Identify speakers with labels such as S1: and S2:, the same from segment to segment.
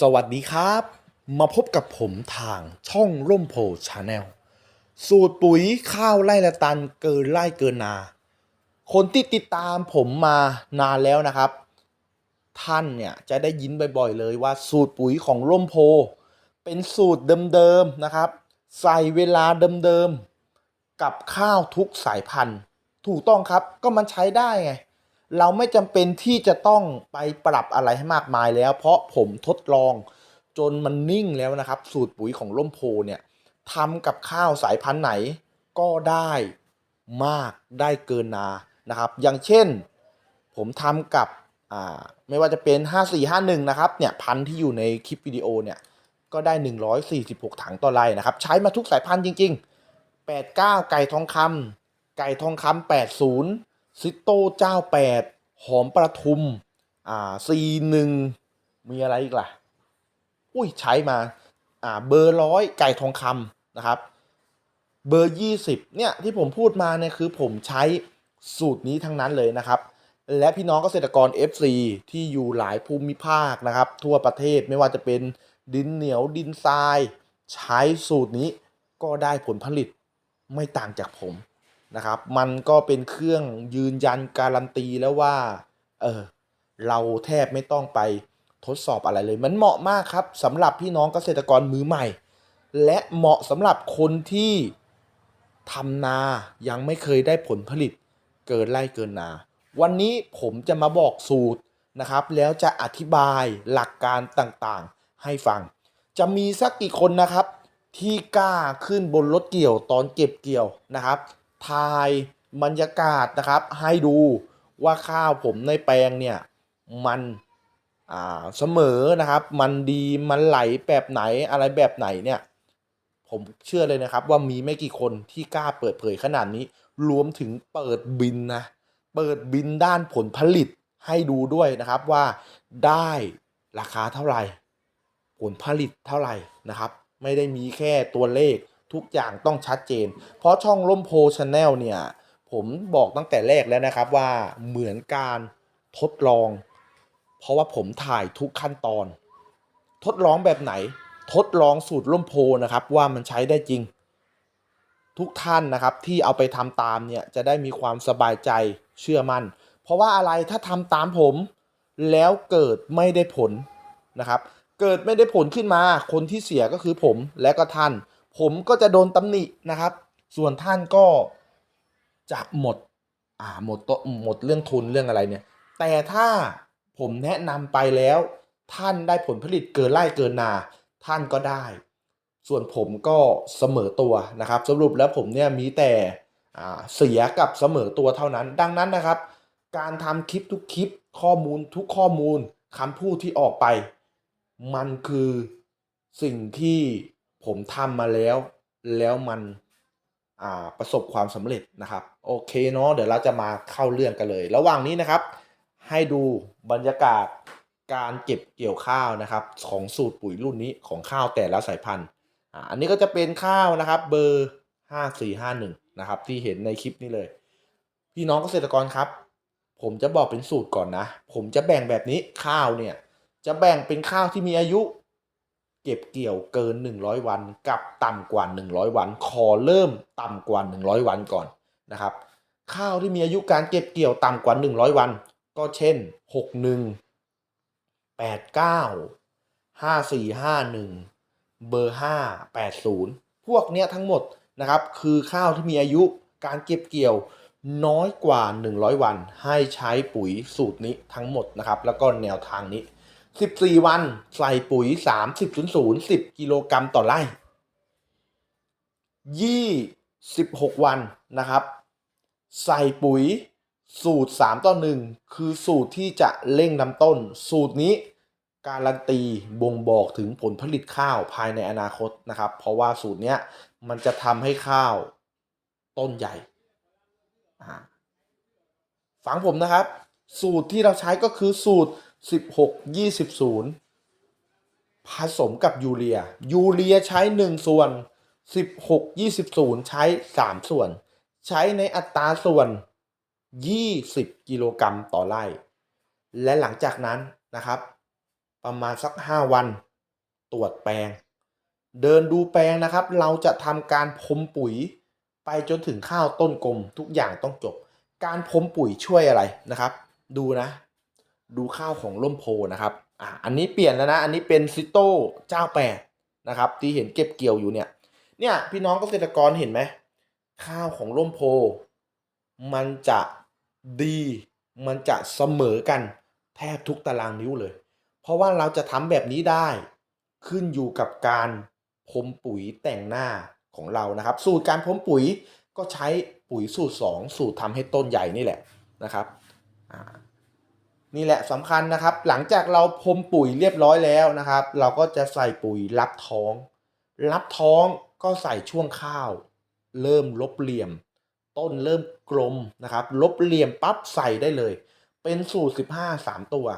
S1: สวัสดีครับ มาพบกับผมทางช่องร่มโพชาแนลสูตรปุ๋ยข้าวไร่ละตันเกินไร่เกินนา คนที่ติดตามผมมานานแล้วนะครับ ท่านเนี่ยจะได้ยินบ่อยๆเลยว่าสูตรปุ๋ยของร่มโพ เป็นสูตรเดิมๆนะครับ ใส่เวลาเดิมๆกับข้าวทุกสายพันธุ์ ถูกต้องครับก็มันใช้ได้ไง เราไม่จำเป็นที่จะต้องไปปรับอะไรให้มากมายแล้ว เพราะผมทดลองจนมันนิ่งแล้วนะครับ สูตรปุ๋ยของร่มโพเนี่ยทำกับข้าวสายพันธุ์ไหนก็ได้มากได้เกินนานะครับ อย่างเช่นผมทำกับไม่ว่าจะเป็น 5451 นะครับเนี่ยพันธุ์ที่อยู่ในคลิปวิดีโอเนี่ยก็ได้ 146 ถังต่อไร่นะครับ ใช้มาทุกสายพันธุ์จริง ๆ 89 ไก่ทองคำไก่ทองคำ80 ซิโต้เจ้า8หอมประทุม อ่า C1 มีอะไรอีกล่ะ อุ้ยใช้มาอ่าเบอร์ร้อยไก่ทองคำนะครับ เบอร์20เนี่ยที่ผมพูดมาเนี่ยคือผมใช้สูตรนี้ทั้งนั้นเลยนะครับ และพี่น้องเกษตรกร FC ที่อยู่หลายภูมิภาคนะครับ ทั่วประเทศไม่ว่าจะเป็นดินเหนียวดินทราย ใช้สูตรนี้ก็ได้ผลผลิตไม่ต่างจากผม นะครับ มันก็เป็นเครื่องยืนยันการันตีแล้วว่า เออ เราแทบไม่ต้องไปทดสอบอะไรเลย มันเหมาะมากครับสำหรับพี่น้องเกษตรกรมือใหม่ และเหมาะสำหรับคนที่ทำนายังไม่เคยได้ผลผลิต เกินไร่เกินนา วันนี้ผมจะมาบอกสูตรนะครับ แล้วจะอธิบายหลักการต่างๆให้ฟัง จะมีสักกี่คนนะครับที่กล้าขึ้นบนรถเกี่ยวตอนเก็บเกี่ยวนะครับ ถ่ายบรรยากาศนะครับ ให้ดูว่าข้าวผมในแปลงเนี่ยมันอ่าเสมอนะครับ มันดีมันไหลแบบไหนอะไรแบบไหนเนี่ย ผมเชื่อเลยนะครับ ว่ามีไม่กี่คนที่กล้าเปิดเผยขนาดนี้ รวมถึงเปิดบินนะ เปิดบินด้านผลผลิตให้ดูด้วยนะครับว่าได้ราคาเท่าไหร่ ผลผลิตเท่าไหร่นะครับ ไม่ได้มีแค่ตัวเลข ทุกอย่างต้องชัดเจน เพราะช่องล่มโพชาแนลเนี่ย ผมบอกตั้งแต่แรกแล้วนะครับว่าเหมือนการทดลอง เพราะว่าผมถ่ายทุกขั้นตอน ทดลองแบบไหน ทดลองสูตรล่มโพนะครับว่ามันใช้ได้จริง ทุกท่านนะครับที่เอาไปทำตามเนี่ยจะได้มีความสบายใจเชื่อมั่น เพราะว่าอะไรถ้าทำตามผมแล้วเกิดไม่ได้ผลนะครับ เกิดไม่ได้ผลขึ้นมา คนที่เสียก็คือผมและก็ท่าน ผมก็จะโดนตำหนินะครับ ส่วนท่านก็จะหมดอ่าหมดตัวหมดเรื่องทุนเรื่องอะไรเนี่ย แต่ถ้าผมแนะนำไปแล้ว ท่านได้ผลผลิตเกินไร่เกินนา ท่านก็ได้ ส่วนผมก็เสมอตัวนะครับ สรุปแล้วผมเนี่ยมีแต่อ่าเสียกับเสมอตัวเท่านั้น ดังนั้นนะครับ การทำคลิปทุกคลิปข้อมูลทุกข้อมูลคำพูดที่ออกไป มันคือสิ่งที่ ผมทำมาแล้ว แล้วมันอ่าประสบความสำเร็จนะครับ โอเคเนาะเดี๋ยวเราจะมาเข้าเรื่องกันเลย ระหว่างนี้นะครับ ให้ดูบรรยากาศการเก็บเกี่ยวข้าวนะครับ ของสูตรปุ๋ยรุ่นนี้ของข้าวแต่ละสายพันธุ์อ่าอันนี้ก็จะเป็นข้าวนะครับ เบอร์ 5451 นะครับ ที่เห็นในคลิปนี้เลย พี่น้องเกษตรกรครับ ผมจะบอกเป็นสูตรก่อนนะ ผมจะแบ่งแบบนี้ข้าวเนี่ย จะแบ่งเป็นข้าวที่มีอายุ เก็บเกี่ยวเกิน 100 วันกับต่ำกว่า 100 วัน ขอเริ่มต่ำกว่า 100 วันก่อนนะครับ ข้าวที่มีอายุการเก็บเกี่ยวต่ำกว่า 100 วัน ก็เช่น 61 89 5451 เบอร์ 580 พวกเนี้ยทั้งหมดนะครับ คือข้าวที่มีอายุการเก็บเกี่ยวน้อยกว่า 100 วัน ให้ใช้ปุ๋ยสูตรนี้ทั้งหมดนะครับ แล้วก็แนวทางนี้ 14 วัน ใส่ปุ๋ย 30.0 10 กิโลกรัมต่อไร่26วันนะครับ ใส่ปุ๋ยสูตร 3 ต่อ 1 คือสูตรที่จะเร่งลำต้น สูตรนี้การันตีบ่งบอกถึงผลผลิตข้าวภายในอนาคตนะครับ เพราะว่าสูตรนี้มันจะทำให้ข้าวต้นใหญ่ฟังผมนะครับ สูตรที่เราใช้ก็คือสูตร 16 20ผสมกับยูเรีย ยูเรียใช้ 1 ส่วน 16 20ใช้ 3 ส่วน ใช้ในอัตราส่วน 20 กิโลกรัมต่อไร่ และหลังจากนั้นนะครับ ประมาณสัก 5 วัน ตรวจแปลง เดินดูแปลงนะครับ เราจะทำการพรมปุ๋ยไปจนถึงข้าวต้นกลมทุกอย่างต้องจบ การพรมปุ๋ยช่วยอะไรนะครับ ดูนะ ดูข้าวของร่มโพนะครับอะอันนี้เปลี่ยนแล้วนะ อันนี้เป็นซิโต้เจ้าแปดนะครับ ที่เห็นเก็บเกี่ยวอยู่เนี่ย เนี่ยพี่น้องเกษตรกรเห็นไหมข้าวของร่มโพ มันจะดีมันจะเสมอกันแทบทุกตารางนิ้วเลย เพราะว่าเราจะทำแบบนี้ได้ ขึ้นอยู่กับการพรมปุ๋ยแต่งหน้าของเรานะครับ สูตรการพรมปุ๋ยก็ใช้ปุ๋ยสูตร 2 สูตรทำให้ต้นใหญ่นี่แหละนะครับอ่า นี่แหละสำคัญนะครับ หลังจากเราพรมปุ๋ยเรียบร้อยแล้วนะครับ เราก็จะใส่ปุ๋ยรับท้อง รับท้องก็ใส่ช่วงข้าว เริ่มลบเหลี่ยม ต้นเริ่มกลมนะครับ ลบเหลี่ยมปั๊บใส่ได้เลย เป็นสูตร 15 3 ตัว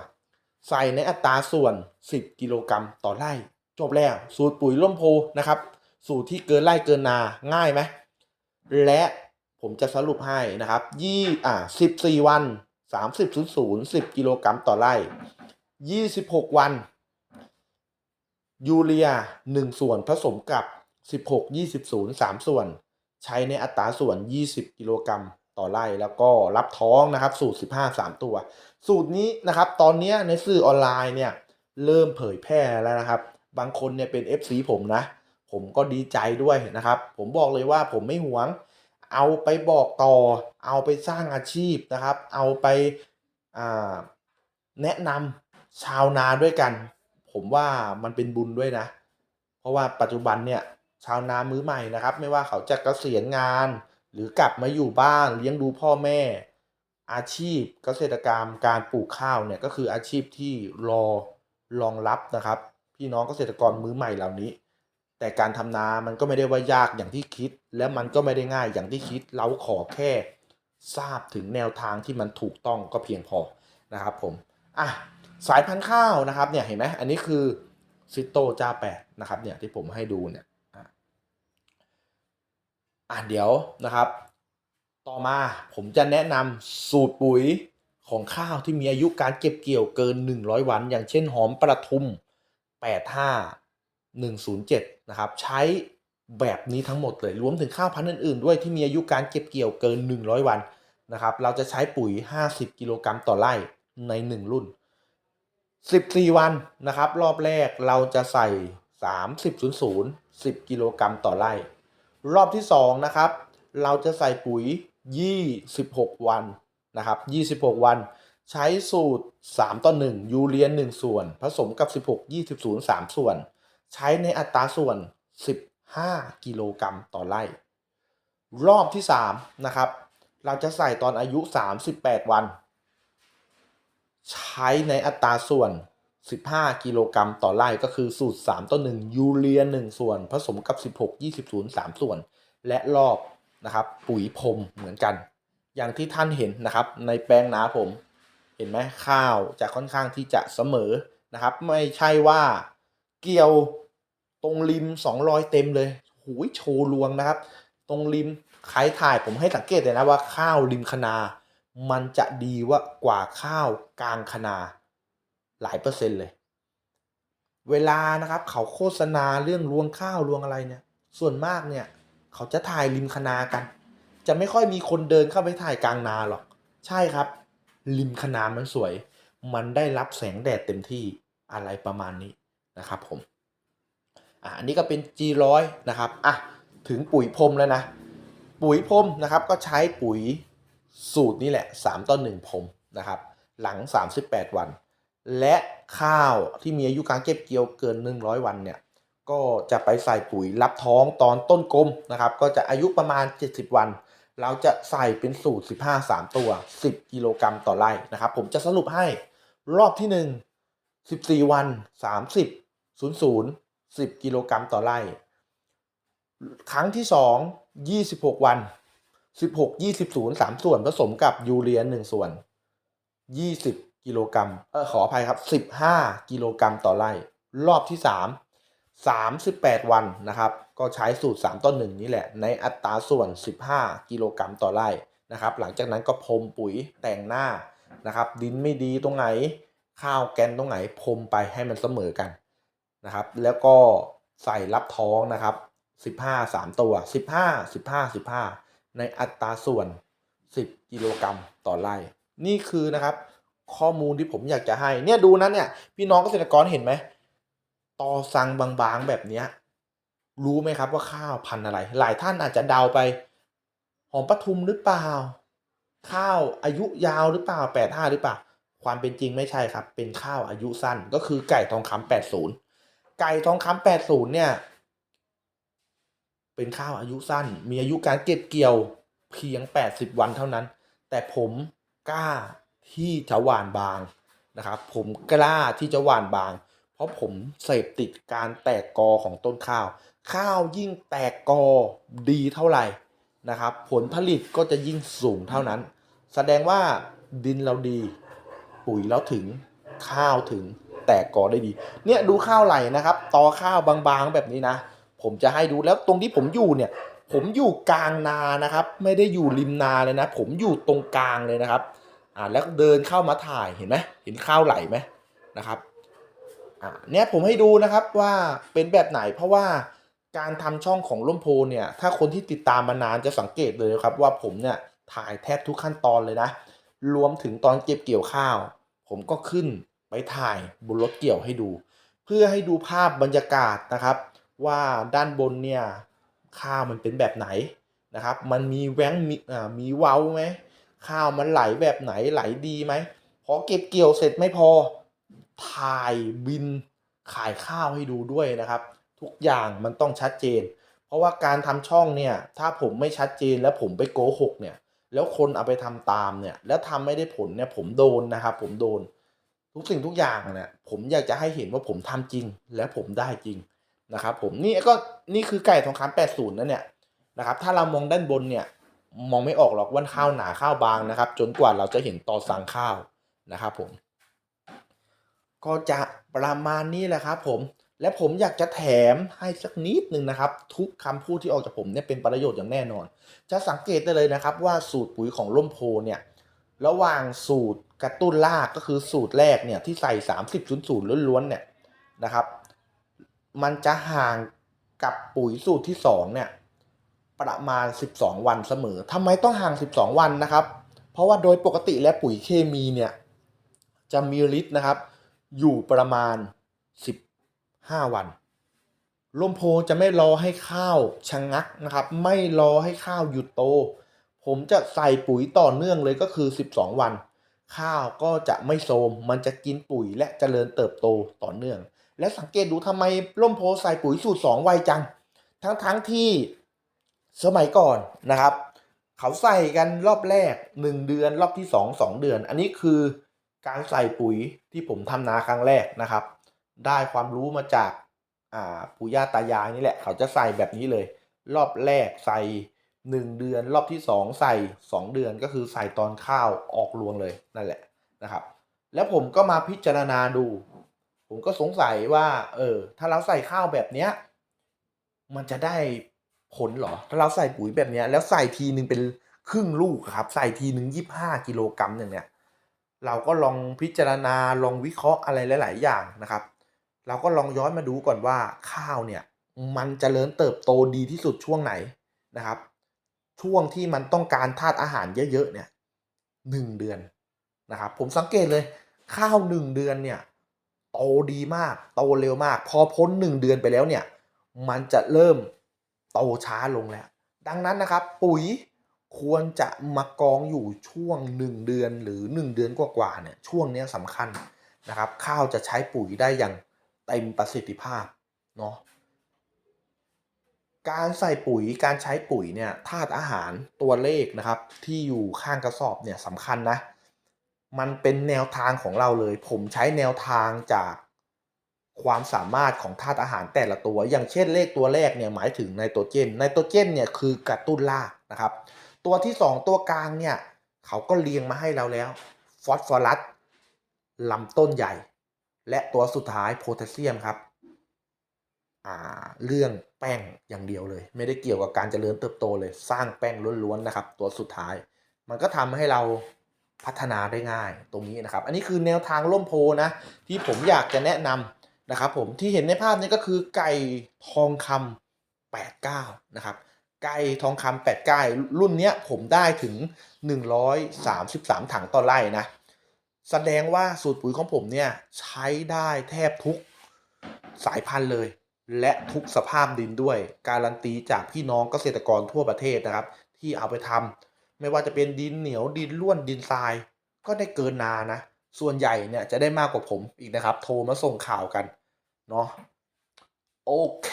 S1: ใส่ในอัตราส่วน 10 กิโลกรัมต่อไร่ จบแล้ว สูตรปุ๋ยล่มโพนะครับ สูตรที่เกินไร่เกินนาง่ายไหมและผมจะสรุปให้นะครับยี่อ่า14วัน 30 0 0 10 กิโลกรัมต่อไร่ 26 วัน ยูเรีย 1 ส่วนผสมกับ 16 20 0 3 ส่วน ใช้ในอัตราส่วน 20 กิโลกรัมต่อไร่แล้วก็รับท้องนะครับ สูตร 15 3 ตัว สูตรนี้นะครับตอนนี้ในสื่อออนไลน์เนี่ยเริ่มเผยแพร่แล้วนะครับ บางคนเนี่ยเป็น FC ผมนะ ผมก็ดีใจด้วยนะครับ ผมบอกเลยว่าผมไม่หวง เอาไปบอกต่อ เอาไปสร้างอาชีพนะครับ เอาไปแนะนำชาวนาด้วยกัน ผมว่ามันเป็นบุญด้วยนะ เพราะว่าปัจจุบันเนี่ยชาวนามือใหม่นะครับ ไม่ว่าเขาจะเกษียณงาน หรือกลับมาอยู่บ้านเลี้ยงดูพ่อแม่ อาชีพเกษตรกรรมการปลูกข้าวเนี่ยก็คืออาชีพที่รอรองรับนะครับ พี่น้องเกษตรกรมือใหม่เหล่านี้ แต่การทำนามันก็ไม่ได้ว่ายากอย่างที่คิด และมันก็ไม่ได้ง่ายอย่างที่คิด เราขอแค่ทราบถึงแนวทางที่มันถูกต้องก็เพียงพอนะครับผมอะสายพันธุ์ข้าวนะครับเนี่ยเห็นไหมอันนี้คือซิโตจ้าแปดนะครับเนี่ยที่ผมให้ดูเนี่ยอะอะเดี๋ยวนะครับ ต่อมาผมจะแนะนำสูตรปุ๋ยของข้าวที่มีอายุการเก็บเกี่ยวเกิน 100 วัน อย่างเช่นหอมประทุม 85 107 นะครับใช้แบบนี้ทั้งหมดเลยรวมถึงข้าวพันธุ์อื่นๆ ด้วยที่มีอายุการเก็บเกี่ยวเกิน 100 วันนะครับเราจะใช้ปุ๋ย 50 กิโลกรัมต่อไร่ใน 1 รุ่น 14 วันนะครับรอบแรกเราจะใส่ 30 00 10 กิโลกรัมต่อไร่ รอบที่2นะครับเราจะใส่ปุ๋ย 26 วันนะครับ26 วัน ใช้สูตร 3 ต่อ 1 ยูเรีย1ส่วน ผสมกับ 16 20 0 3 ส่วน ใช้ในอัตราส่วน 15 กิโลกรัมต่อไร่ รอบที่3นะครับ เราจะใส่ตอนอายุ 38 วัน ใช้ในอัตราส่วน 15 กิโลกรัมต่อไร่ก็คือสูตร 3 ต่อ 1 ยูเรีย 1 ส่วน ผสมกับ 16 20 0 3 ส่วน และรอบนะครับปุ๋ยพรมเหมือนกัน อย่างที่ท่านเห็นนะครับในแปลงนาผม เห็นไหมข้าวจะค่อนข้างที่จะเสมอนะครับ ไม่ใช่ว่าเกี่ยว ตรงริม 200 เต็มเลยหูยโชว์รวงนะครับ ตรงริมใครถ่ายผมให้สังเกตเลยนะว่าข้าวริมคนา มันจะดีว่ากว่าข้าวกลางคนา หลายเปอร์เซ็นต์เลย เวลานะครับเขาโฆษณาเรื่องรวงข้าวรวงอะไรเนี่ย ส่วนมากเนี่ย เขาจะถ่ายริมคนากัน จะไม่ค่อยมีคนเดินเข้าไปถ่ายกลางนาหรอก ใช่ครับ ริมคนามันสวย มันได้รับแสงแดดเต็มที่อะไรประมาณนี้นะครับผม อะอันนี้ก็เป็น G100 นะครับอะถึงปุ๋ยพรมแล้วนะ ปุ๋ยพรมนะครับก็ใช้ปุ๋ยสูตรนี้แหละ 3 ต่อ 1พรมนะครับ หลัง 38 วัน และข้าวที่มีอายุการเก็บเกี่ยวเกิน 100 วันเนี่ยก็จะไปใส่ปุ๋ยรับท้องตอนต้นกลมนะครับ ก็จะอายุประมาณ 70 วัน เราจะใส่เป็นสูตร 15 3 ตัว 10 กิโลกรัมต่อไร่นะครับ ผมจะสรุปให้รอบที่ 1 14 วัน 30 00 10 กิโลกรัมต่อไร่ ครั้งที่ 2 26 วัน 16 20 0 3 ส่วนผสมกับยูเรีย1ส่วน 20 กิโลกรัมเออขออภัยครับ 15 กิโลกรัมต่อไร่ รอบที่ 3 38 วันนะครับ ก็ใช้สูตร 3ต่อ1นี่แหละ ในอัตราส่วน 15 กิโลกรัมต่อไร่นะครับ หลังจากนั้นก็พรมปุ๋ยแต่งหน้านะครับ ดินไม่ดีตรงไหนข้าวแกนตรงไหนพรมไปให้มันเสมอกัน นะครับ แล้วก็ใส่รับท้องนะครับ 15 3 ตัว 15 15 15 ในอัตราส่วน 10 กิโลกรัมต่อไร่ นี่คือนะครับ ข้อมูลที่ผมอยากจะให้ เนี่ยดูนะเนี่ยพี่น้องเกษตรกรเห็นไหมตอสังบางๆแบบเนี้ยรู้ไหมครับว่าข้าวพันธุ์อะไร หลายท่านอาจจะเดาไป หอมปทุมหรือเปล่า ข้าวอายุยาวหรือเปล่าแปดห้าหรือเปล่า ความเป็นจริงไม่ใช่ครับ เป็นข้าวอายุสั้นก็คือไก่ทองคำแปดศูนย์ ไก่ทองคำแปดศูนย์เนี่ย เป็นข้าวอายุสั้น มีอายุการเก็บเกี่ยวเพียงแปดสิบวันเท่านั้น แต่ผมกล้าที่จะหวานบางนะครับ ผมกล้าที่จะหวานบาง เพราะผมเสพติดการแตกกอของต้นข้าว ข้าวยิ่งแตกกอดีเท่าไหร่นะครับ ผลผลิตก็จะยิ่งสูงเท่านั้น แสดงว่าดินเราดี ปุ๋ยเราถึงข้าวถึง แตกกอได้ดี เนี่ยดูข้าวไหลนะครับตอข้าวบางๆแบบนี้นะ ผมจะให้ดูแล้วตรงที่ผมอยู่เนี่ย ผมอยู่กลางนานะครับ ไม่ได้อยู่ริมนาเลยนะ ผมอยู่ตรงกลางเลยนะครับอ่าแล้วเดินเข้ามาถ่ายเห็นไหมเห็นข้าวไหลไหมนะครับอ่าเนี่ยผมให้ดูนะครับว่าเป็นแบบไหนเพราะว่าการทำช่องของล่มโพเนี่ยถ้าคนที่ติดตามมานานจะสังเกตเลยครับว่าผมเนี่ยถ่ายแทบทุกขั้นตอนเลยนะ รวมถึงตอนเก็บเกี่ยวข้าว ผมก็ขึ้น ถ่ายบนรถเกี่ยวให้ดู เพื่อให้ดูภาพบรรยากาศนะครับ ว่าด้านบนเนี่ยข้าวมันเป็นแบบไหนนะครับ มันมีแหว้งมีอ่ามีเว้าไหมข้าวมันไหลแบบไหนไหลดีไหมพอเก็บเกี่ยวเสร็จไม่พอถ่ายบินขายข้าวให้ดูด้วยนะครับ ทุกอย่างมันต้องชัดเจน เพราะว่าการทำช่องเนี่ยถ้าผมไม่ชัดเจนแล้วผมไปโกหกเนี่ยแล้วคนเอาไปทำตามเนี่ยแล้วทำไม่ได้ผลเนี่ยผมโดนนะครับผมโดน ทุกสิ่งทุกอย่างเนี่ยผมอยากจะให้เห็นว่าผมทำจริงและผมได้จริงนะครับผมนี่ก็นี่คือไก่ทองคำแปดศูนย์นะเนี่ยนะครับถ้าเรามองด้านบนเนี่ยมองไม่ออกหรอกว่าข้าวหนาข้าวบางนะครับ จนกว่าเราจะเห็นตอสังข้าวนะครับผม ก็จะประมาณนี้แหละครับผมและผมอยากจะแถมให้สักนิดหนึ่งนะครับ ทุกคำพูดที่ออกจากผมเนี่ยเป็นประโยชน์อย่างแน่นอน จะสังเกตได้เลยนะครับว่าสูตรปุ๋ยของล่มโพเนี่ย ระหว่างสูตรกระตุ้นรากก็คือสูตรแรกเนี่ยที่ใส่ 30 0 0ล้วนๆเนี่ยนะครับ มันจะห่างกับปุ๋ยสูตรที่2เนี่ยประมาณ 12 วันเสมอทำไมต้องห่าง 12 วันนะครับ เพราะว่าโดยปกติแล้วปุ๋ยเคมีเนี่ยจะมีฤทธิ์นะครับ อยู่ประมาณ 15 วันลมโพจะไม่รอให้ข้าวชะงงักนะครับ ไม่รอให้ข้าวหยุดโต ผมจะใส่ปุ๋ยต่อเนื่องเลยก็คือ 12 วัน ข้าวก็จะไม่โทมมันจะกินปุ๋ยและเจริญเติบโตต่อเนื่อง และสังเกตดูทำไมล่มโพใส่ปุ๋ยสูตร 2 ไวจัง ทั้งทั้งที่สมัยก่อนนะครับ เขาใส่กันรอบแรก 1 เดือนรอบที่ 2 2 เดือน อันนี้คือการใส่ปุ๋ยที่ผมทำนาครั้งแรกนะครับ ได้ความรู้มาจากปู่ย่าตายายนี่แหละ เขาจะใส่แบบนี้เลย รอบแรกใส่ 1 เดือนรอบที่ 2 ใส่ 2 เดือนก็คือใส่ตอนข้าวออกรวงเลยนั่นแหละนะครับ แล้วผมก็มาพิจารณาดู ผมก็สงสัยว่าเออถ้าเราใส่ข้าวแบบเนี้ยมันจะได้ผลหรอ ถ้าเราใส่ปุ๋ยแบบเนี้ยแล้วใส่ทีหนึ่งเป็นครึ่งลูกครับ ใส่ทีหนึ่งยี่ห้ากิโลกรัมอย่างเนี้ยเราก็ลองพิจารณาลองวิเคราะห์อะไรหลาย ๆ อย่างนะครับ เราก็ลองย้อนมาดูก่อนว่าข้าวเนี่ย มันจเจริญเติบโตดีที่สุดช่วงไหนนะครับ ช่วงที่มันต้องการธาตุอาหารเยอะๆเนี่ยหนึ่งเดือนนะครับผมสังเกตเลยข้าวหนึ่งเดือนเนี่ยโตดีมากโตเร็วมาก พอพ้นหนึ่งเดือนไปแล้วเนี่ยมันจะเริ่มโตช้าลงแล้ว ดังนั้นนะครับ ปุ๋ยควรจะมากองอยู่ช่วง 1 เดือนหรือ 1 เดือนกว่าๆเนี่ยช่วงนี้สำคัญนะครับ ข้าวจะใช้ปุ๋ยได้อย่างเต็มประสิทธิภาพเนาะ การใส่ปุ๋ยการใช้ปุ๋ยเนี่ยธาตุอาหารตัวเลขนะครับ ที่อยู่ข้างกระสอบเนี่ยสำคัญนะ มันเป็นแนวทางของเราเลย ผมใช้แนวทางจากความสามารถของธาตุอาหารแต่ละตัว อย่างเช่นเลขตัวแรกเนี่ยหมายถึงไนโตรเจนไนโตรเจนเนี่ยคือกระตุ้นรากนะครับ ตัวที่ 2 ตัวกลางเนี่ยเขาก็เรียงมาให้เราแล้วฟอสฟอรัสลำต้นใหญ่ และตัวสุดท้ายโพแทสเซียมครับ เรื่องแป้งอย่างเดียวเลย ไม่ได้เกี่ยวกับการเจริญเติบโตเลยสร้างแป้งล้วนๆนะครับ ตัวสุดท้าย มันก็ทำให้เราพัฒนาได้ง่ายตรงนี้นะครับ อันนี้คือแนวทางล่มโพนะที่ผมอยากจะแนะนำนะครับ ผมที่เห็นในภาพนี้ก็คือไก่ทองคำ89 นะครับ ไก่ทองคำ89รุ่นเนี้ยผมได้ถึง 133 ถังต่อไร่นะแสดงว่าสูตรปุ๋ยของผมเนี่ยใช้ได้แทบทุกสายพันธุ์เลย และทุกสภาพดินด้วย การันตีจากพี่น้องเกษตรกรทั่วประเทศนะครับ ที่เอาไปทำไม่ว่าจะเป็นดินเหนียวดินร่วนดินทราย ก็ได้เกินนานะ ส่วนใหญ่เนี่ยจะได้มากกว่าผมอีกนะครับ โทรมาส่งข่าวกันเนาะโอเค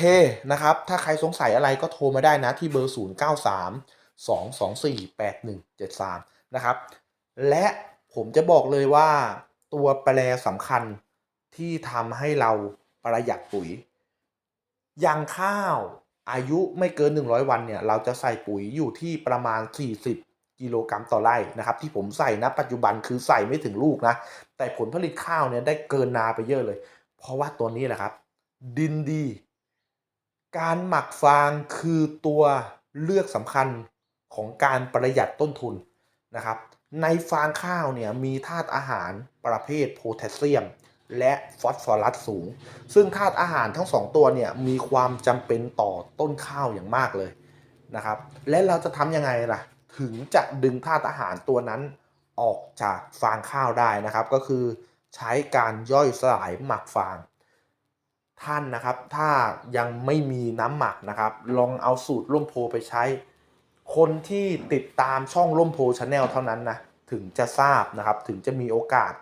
S1: นะครับ ถ้าใครสงสัยอะไรก็โทรมาได้นะที่เบอร์ 0 9 3 2 2 4 8 1 7 3 นะครับ และผมจะบอกเลยว่าตัวแปรสำคัญที่ทำให้เราประหยัดปุ๋ย ยางข้าวอายุไม่เกิน 100 วันเนี่ยเราจะใส่ปุ๋ยอยู่ที่ประมาณ 40 กิโลกรัมต่อไร่นะครับ ที่ผมใส่นะปัจจุบันคือใส่ไม่ถึงลูกนะ แต่ผลผลิตข้าวเนี่ยได้เกินนาไปเยอะเลย เพราะว่าตัวนี้แหละครับ ดินดี การหมักฟางคือตัวเลือกสำคัญของการประหยัดต้นทุนนะครับ ในฟางข้าวเนี่ยมีธาตุอาหารประเภทโพแทสเซียม และฟอสฟอรัสสูง ซึ่งธาตุอาหารทั้งสองตัวเนี่ยมีความจำเป็นต่อต้นข้าวอย่างมากเลยนะครับ และเราจะทำยังไงล่ะ ถึงจะดึงธาตุอาหารตัวนั้นออกจากฟางข้าวได้นะครับ ก็คือใช้การย่อยสลายหมักฟาง ท่านนะครับ ถ้ายังไม่มีน้ำหมักนะครับ ลองเอาสูตรร่มโพไปใช้ คนที่ติดตามช่องร่มโพชาแนลเท่านั้นนะถึงจะทราบนะครับถึงจะมีโอกาส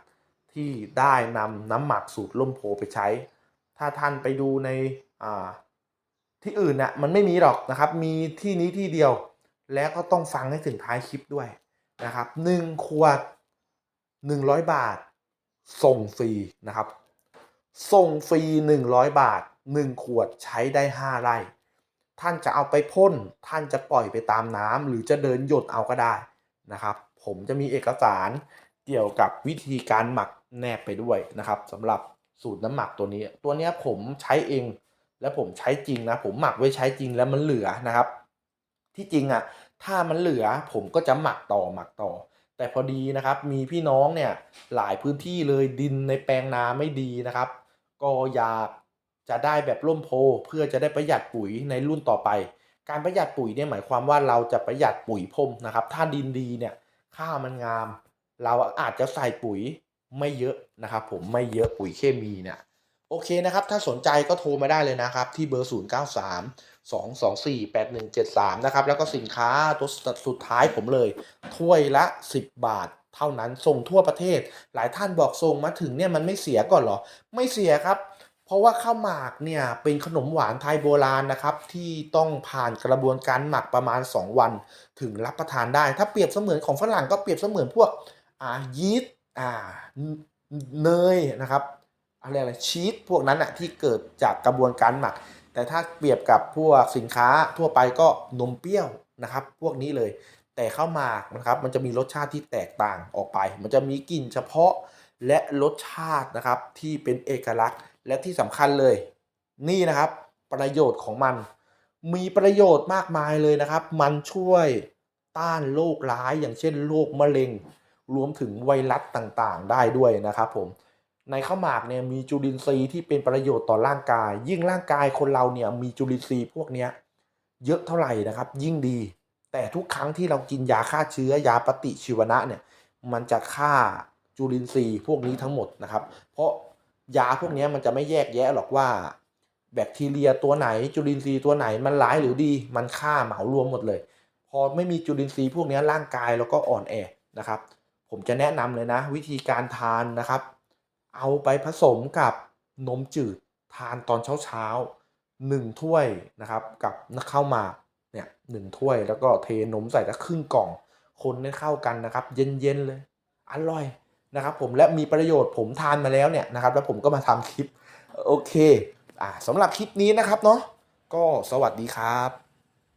S1: ที่ได้นำน้ำหมักสูตรร่มโพไปใช้ ถ้าท่านไปดูในที่อื่นน่ะมันไม่มีหรอกนะครับ มีที่นี้ที่เดียว แล้วก็ต้องฟังให้ถึงท้ายคลิปด้วยนะครับหนึ่งขวดหนึ่งร้อยบาท ส่งฟรีนะครับ ส่งฟรี 100 บาท 1 ขวดใช้ได้ 5 ไร่ ท่านจะเอาไปพ่น ท่านจะปล่อยไปตามน้ำหรือจะเดินหยดเอาก็ได้นะครับ ผมจะมีเอกสารเกี่ยวกับวิธีการหมัก แนบไปด้วยนะครับสำหรับสูตรน้ำหมักตัวนี้ ตัวนี้ผมใช้เอง และผมใช้จริงนะ ผมหมักไว้ใช้จริงแล้วมันเหลือนะครับ ที่จริงอะถ้ามันเหลือผมก็จะหมักต่อหมักต่อ แต่พอดีนะครับมีพี่น้องเนี่ยหลายพื้นที่เลยดินในแปลงนาไม่ดีนะครับ ก็อยากจะได้แบบร่มโพเพื่อจะได้ประหยัดปุ๋ยในรุ่นต่อไป การประหยัดปุ๋ยเนี่ยหมายความว่าเราจะประหยัดปุ๋ยพรมนะครับ ถ้าดินดีเนี่ยข้าวมันงาม เราอาจจะใส่ปุ๋ย ไม่เยอะนะครับผมไม่เยอะปุ๋ยเคมีเนี่ยโอเคนะครับ ถ้าสนใจก็โทรมาได้เลยนะครับ ที่เบอร์ 0 9 3 2 2 4 8 1 7 3 นะครับ แล้วก็สินค้าตัวสุดท้ายผมเลย ถ้วยละ 10 บาท เท่านั้นส่งทั่วประเทศ หลายท่านบอกส่งมาถึงเนี่ยมันไม่เสียก่อนหรอ ไม่เสียครับ เพราะว่าข้าวหมากเนี่ยเป็นขนมหวานไทยโบราณนะครับ ที่ต้องผ่านกระบวนการหมักประมาณ 2 วัน ถึงรับประทานได้ ถ้าเปรียบเสมือนของฝรั่งก็เปรียบเสมือนพวกอ่ายีสต์ อ่าเนยนะครับอะไรอะไรชีสพวกนั้นอะที่เกิดจากกระบวนการหมัก แต่ถ้าเปรียบกับพวกสินค้าทั่วไปก็นมเปรี้ยวนะครับ พวกนี้เลย แต่ข้าวหมากนะครับ มันจะมีรสชาติที่แตกต่างออกไป มันจะมีกลิ่นเฉพาะและรสชาตินะครับที่เป็นเอกลักษณ์และที่สำคัญเลย นี่นะครับ ประโยชน์ของมัน มีประโยชน์มากมายเลยนะครับ มันช่วยต้านโรคร้ายอย่างเช่นโรคมะเร็ง รวมถึงไวรัสต่างๆ ได้ด้วยนะครับผมในข้าวหมากเนี่ยมีจุลินทรีย์ที่เป็นประโยชน์ต่อร่างกาย ยิ่งร่างกายคนเราเนี่ยมีจุลินทรีย์พวกนี้เยอะเท่าไหร่นะครับ ยิ่งดี แต่ทุกครั้งที่เรากินยาฆ่าเชื้อยาปฏิชีวนะเนี่ยมันจะฆ่าจุลินทรีย์พวกนี้ทั้งหมดนะครับ เพราะยาพวกนี้มันจะไม่แยกแยะหรอกว่า แบคทีเรียตัวไหน จุลินทรีย์ตัวไหนมันร้ายหรือดี มันฆ่าเหมารวมหมดเลย พอไม่มีจุลินทรีย์พวกนี้ร่างกายเราก็อ่อนแอนะครับ ผมจะแนะนำเลยนะ วิธีการทานนะครับ เอาไปผสมกับนมจืดทานตอนเช้าเช้าหนึ่งถ้วยนะครับกับข้าวหมากเนี่ยหนึ่งถ้วยแล้วก็เทนมใส่ละครึ่งกล่อง คนให้เข้ากันนะครับ เย็นๆเลย อร่อยนะครับ ผมและมีประโยชน์ผมทานมาแล้วเนี่ยนะครับ แล้วผมก็มาทำคลิป โอเคอ่าสำหรับคลิปนี้นะครับเนาะก็สวัสดีครับ